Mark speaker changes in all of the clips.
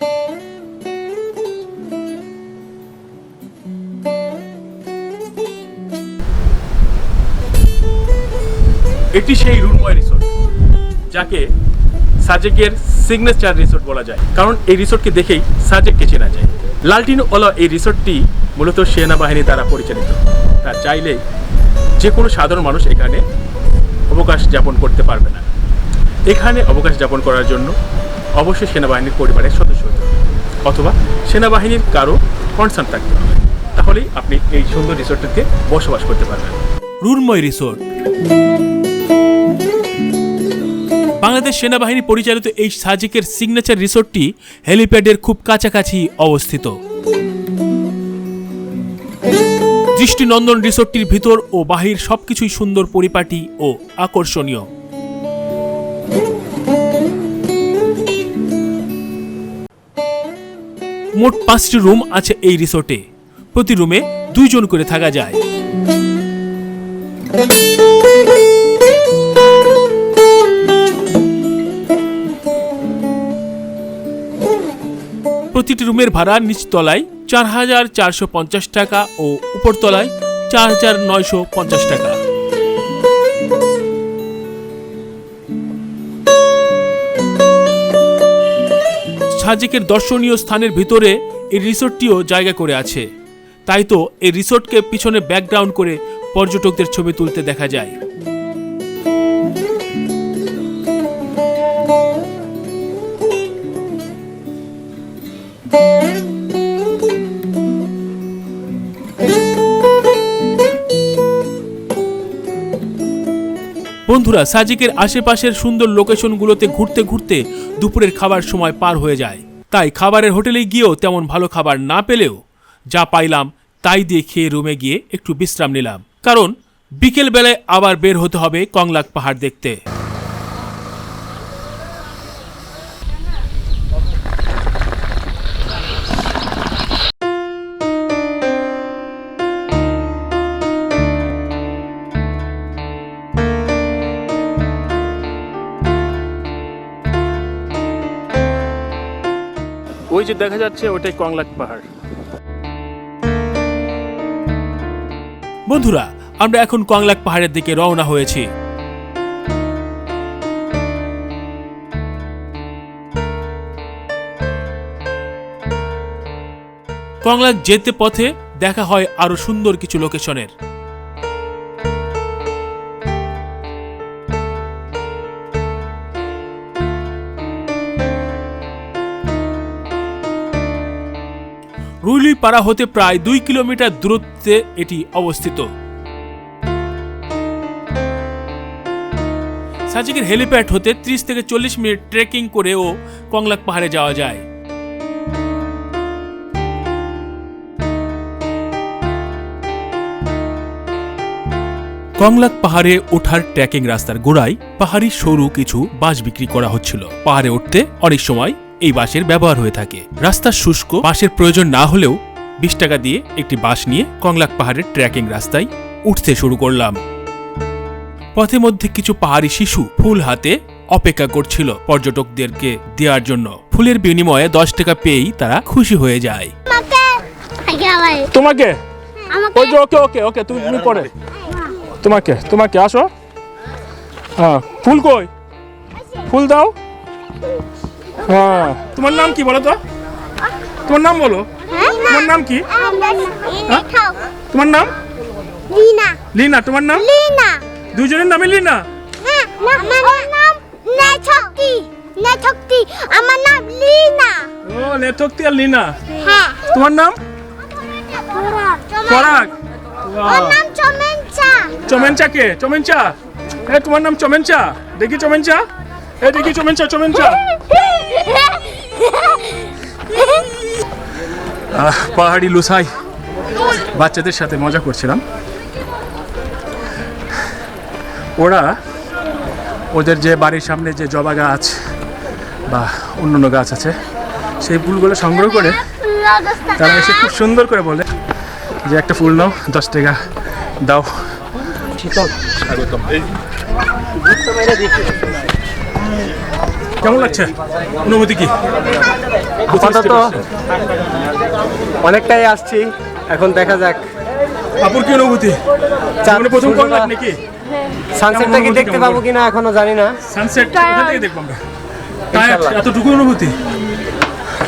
Speaker 1: এটি সেই রুনময় রিসোর্ট যাকে সাজেকের সিগনেচার রিসোর্ট বলা যায়। কারণ এই রিসোর্টকে দেখেই সাজেককে চেনা যায়। লালটিন ওলা এই রিসোর্টটি মূলত সেনাবাহিনী দ্বারা পরিচালিত। তা চাইলে যে কোনো সাধারণ মানুষ এখানে অবকাশ যাপন করতে পারবে না। এখানে অবকাশ যাপন করার জন্য অবশ্যই সেনাবাহিনীর পরিবারের সদস্য হতে অথবা সেনাবাহিনীর কারও কনসার্ন থাকতে হবে। তাহলেই আপনি এই সুন্দর রিসোর্টটিতে বসবাস করতে পারবেন।
Speaker 2: রুনময় রিসোর্ট। বাংলাদেশ সেনাবাহিনী পরিচালিত এই সাজিকের সিগনেচার রিসোর্টটি হেলিপ্যাডের খুব কাছাকাছি অবস্থিত। দৃষ্টিনন্দন রিসোর্টটির ভিতর ও বাহির সবকিছুই সুন্দর পরিপাটি ও আকর্ষণীয়। মোট পাঁচটি রুম আছে এই রিসোর্টে। প্রতি রুমে দুইজন করে থাকা যায়। প্রতিটি রুমের ভাড়া নিচতলায় চার হাজার চারশো পঞ্চাশ টাকা ও উপরতলায় চার হাজার নয়শো পঞ্চাশ টাকা। সাজেকের দর্শনীয় স্থানের ভিতরে এই রিসোর্টটিও জায়গা করে আছে। তাই তো এই রিসোর্টকে পিছনে ব্যাকগ্রাউন্ড করে পর্যটকদের ছবি তুলতে দেখা যায়। বন্ধুরা, সাজিকের আশেপাশের সুন্দর লোকেশনগুলোতে ঘুরতে ঘুরতে দুপুরের খাবার সময় পার হয়ে যায়। তাই খাবারের হোটেলে গিয়েও তেমন ভালো খাবার না পেলেও যা পাইলাম তাই দিয়ে খেয়ে রুমে গিয়ে একটু বিশ্রাম নিলাম। কারণ বিকেলবেলায় আবার বের হতে হবে কংলাক পাহাড় দেখতে।
Speaker 1: ওই যে দেখা যাচ্ছে ওটাই কংলাক পাহাড়।
Speaker 2: বন্ধুরা, আমরা এখন কংলাক পাহাড়ের দিকে রওনা হয়েছি। কংলাক যেতে পথে দেখা হয় আরও সুন্দর কিছু লোকেশনের। রুইলুই পাড়া হতে প্রায় দুই কিলোমিটার দূরত্বে এটি অবস্থিত। সাজিকের হেলিপ্যাড হতে ত্রিশ থেকে চল্লিশ মিনিট ট্রেকিং করেও কংলাক পাহাড়ে যাওয়া যায়। কংলাক পাহাড়ে ওঠার ট্রেকিং রাস্তার গোড়ায় পাহাড়ি সরু কিছু বাঁশ বিক্রি করা হচ্ছিল। পাহাড়ে উঠতে অনেক সময় এই বাঁশের ব্যবহার হয়ে থাকে। রাস্তার শুষ্ক বাঁশের প্রয়োজন না হলেও বিশ টাকা দিয়ে একটি বাঁশ নিয়ে কংলাক পাহাড়ের ট্রেকিং রাস্তায় উঠতে শুরু করলাম। পথে মধ্যে কিছু পাহাড়ি শিশু ফুল হাতে অপেক্ষা করছিল পর্যটকদেরকে দেওয়ার জন্য। ফুলের বিনিময়ে দশ টাকা পেয়েই তারা খুশি হয়ে যায়।
Speaker 1: তোমাকে?
Speaker 3: আমাকে
Speaker 1: ওকে ওকে ওকে তুমি তুমি পরে। তোমাকে তোমাকে আসো। হ্যাঁ ফুল কই? ফুল দাও। হ্যাঁ। তোমার নাম কি বলো তো? তোমার নাম বলো। তোমার নাম কি? তোমার নাম?
Speaker 3: লিনা।
Speaker 1: লিনা তোমার নাম?
Speaker 3: লিনা।
Speaker 1: দুজনের নামে লিনা?
Speaker 3: হ্যাঁ আমার নাম নেছক্তি নেছক্তি আমার নাম লিনা।
Speaker 1: ও নেথক্তি আর লিনা।
Speaker 3: হ্যাঁ।
Speaker 1: তোমার নাম? পরাগ
Speaker 3: ওর নাম চমেনচা।
Speaker 1: চমেনচা কে? চমেনচা। এ তোমার নাম চমেনচা? দেখি চমেনচা। এ দেখি চমেনচা চমেনচা। পাহাড়ি লুসাই। বাচ্চাদের সাথে মজা করছিলাম। ওরা ওদের যে বাড়ির সামনে যে জবা গাছ বা অন্যান্য গাছ আছে সেই ফুলগুলো সংগ্রহ করে তারা এসে খুব সুন্দর করে বলে যে একটা ফুল নাও দশ টাকা দাও। স্বাগতম। কেমন লাগছে? অনুভূতি কি?
Speaker 4: আপাতত অনেকটাই আসছি এখন দেখা যাক।
Speaker 1: আপুর কি অনুভূতি?
Speaker 4: চাঁদ
Speaker 1: মানে প্রথম কল নাকি?
Speaker 4: সানসেটটা কি দেখতে পাবো কিনা এখনও জানি না।
Speaker 1: সানসেট কোথা থেকে দেখব আমরা? এতটুকু অনুভূতি?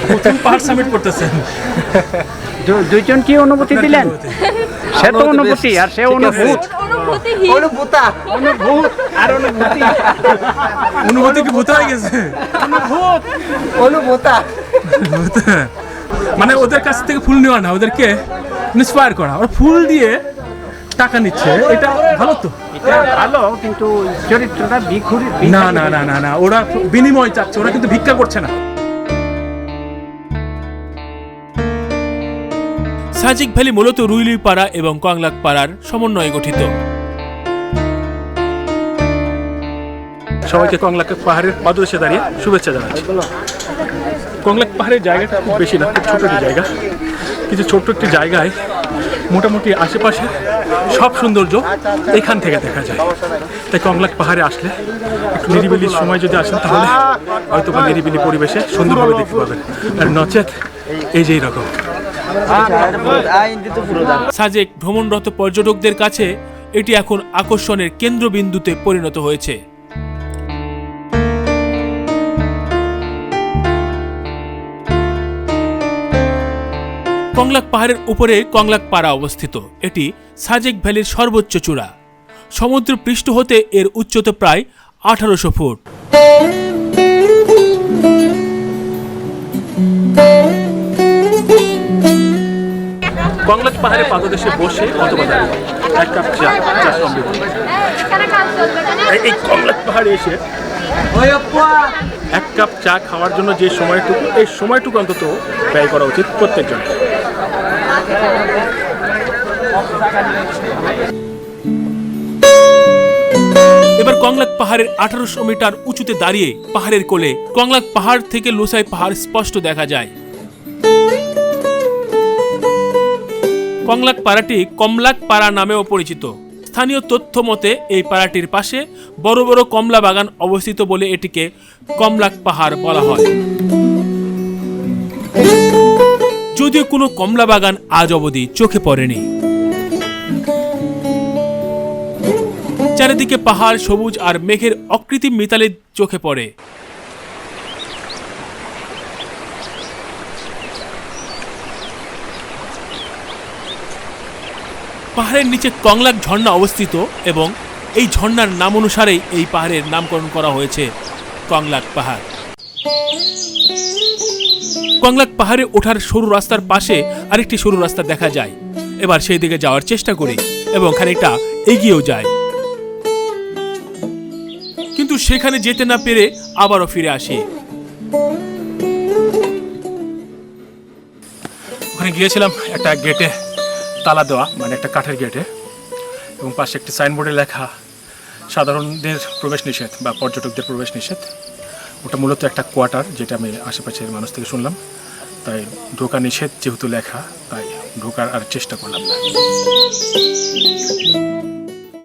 Speaker 1: প্রথম পাহাড় সামিট করতেছেন।
Speaker 5: দুইজন কি অনুভূতি দিলেন? সে তো
Speaker 4: অনুভূতি
Speaker 5: আর সে অনুভূত।
Speaker 4: অনুভূতা
Speaker 5: অনুভূত। আর অনুভূতি।
Speaker 1: অনুভূতি কি ভূত হয়ে গেছে?
Speaker 4: অনুভূতা।
Speaker 1: মানে ওদের কাছ থেকে ফুল নেওয়া না ওদেরকে ইন্সপায়ার করা। ওরা ফুল দিয়ে টাকা নিচ্ছে। এটা ভালো তো?
Speaker 5: ভালো কিন্তু চরিত্রটা
Speaker 1: না না না না না। ওরা বিনিময় চাচ্ছে। ওরা কিন্তু ভিক্ষা করছে না।
Speaker 2: সাজিক ভ্যালি মূলত রুইলুই পাড়া এবং কংলাক পাড়ার সমন্বয়ে গঠিত।
Speaker 1: সবাইকে কংলাক পাহাড়ের পাদদেশে দাঁড়িয়ে শুভেচ্ছা জানাচ্ছি। কংলাক পাহাড়ের জায়গাটা খুব বেশি না, খুব ছোট একটি জায়গা। কিছু ছোট্ট একটি জায়গায় মোটামুটি আশেপাশে সব সৌন্দর্য এখান থেকে দেখা যায়। তাই কংলাক পাহাড়ে আসলে একটু নিরিবিলি সময় যদি আসেন তাহলে হয়তো বা নিরিবিলি পরিবেশে সুন্দরভাবে দেখতে পাবেন। আর নচেত এই যে এইরকম
Speaker 2: সাজেক ভ্রমণরত পর্যটকদের কাছে এটি এখন আকর্ষণের কেন্দ্রবিন্দুতে পরিণত হয়েছে। কংলাক পাহাড়ের উপরে কংলাক পাড়া অবস্থিত। এটি সাজেক ভ্যালির সর্বোচ্চ চূড়া। সমুদ্র পৃষ্ঠ হতে এর উচ্চতা প্রায় আঠারোশো ফুট।
Speaker 1: কংলাক পাহাড়ে পাদদেশে বসে অথবা দাঁড়িয়ে। এক কাপ চা চা সমৃদ্ধ এই- কংলাক পাহাড়ে এসে এক কাপ চা খাওয়ার জন্য যে সময়টুকু, এই সময়টুকু অন্তত ব্যয় করা উচিত প্রত্যেকজন
Speaker 2: এবার কংলাক পাহাড়ের আঠারোশো মিটার উঁচুতে দাঁড়িয়ে পাহাড়ের কোলে, কংলাক পাহাড় থেকে লোসাই পাহাড় স্পষ্ট দেখা যায়। কংলাক পাড়াটি কমলাক পাড়া নামেও পরিচিত। স্থানীয় তথ্য মতে, এই পাড়াটির পাশে বড় বড় কমলা বাগান অবস্থিত বলে এটিকে কমলাক পাহাড় বলা হয়। যদিও কোনো কমলা বাগান আজ অবধি চোখে পড়েনি। চারিদিকে পাহাড়, সবুজ আর মেঘের অকৃত্রিম মিতালে চোখে পড়ে। পাহাড়ের নিচে কংলাক ঝর্ণা অবস্থিত এবং এই ঝর্ণার নাম অনুসারেই এই পাহাড়ের নামকরণ করা হয়েছে কংলাক পাহাড়। কংলাক পাহাড়ে ওঠার সরু রাস্তার পাশে আরেকটি সরু রাস্তা দেখা যায়। এবার সেই দিকে যাওয়ার চেষ্টা করি এবং খানিকটা এগিয়েও যায় কিন্তু সেখানে যেতে না পেরে আবারও ফিরে আসি।
Speaker 1: ওখানে গিয়েছিলাম একটা গেটে তালা দেওয়া মানে একটা কাঠের গেটে, এবং পাশে একটি সাইনবোর্ডে লেখা, সাধারণদের প্রবেশ নিষেধ বা পর্যটকদের প্রবেশ নিষেধ। ওটা মূলত একটা কোয়ার্টার, যেটা আমি আশেপাশের মানুষ থেকে শুনলাম। তাই ঢোকা নিষেধ যেহেতু লেখা, তাই ঢোকার আর চেষ্টা করলাম না।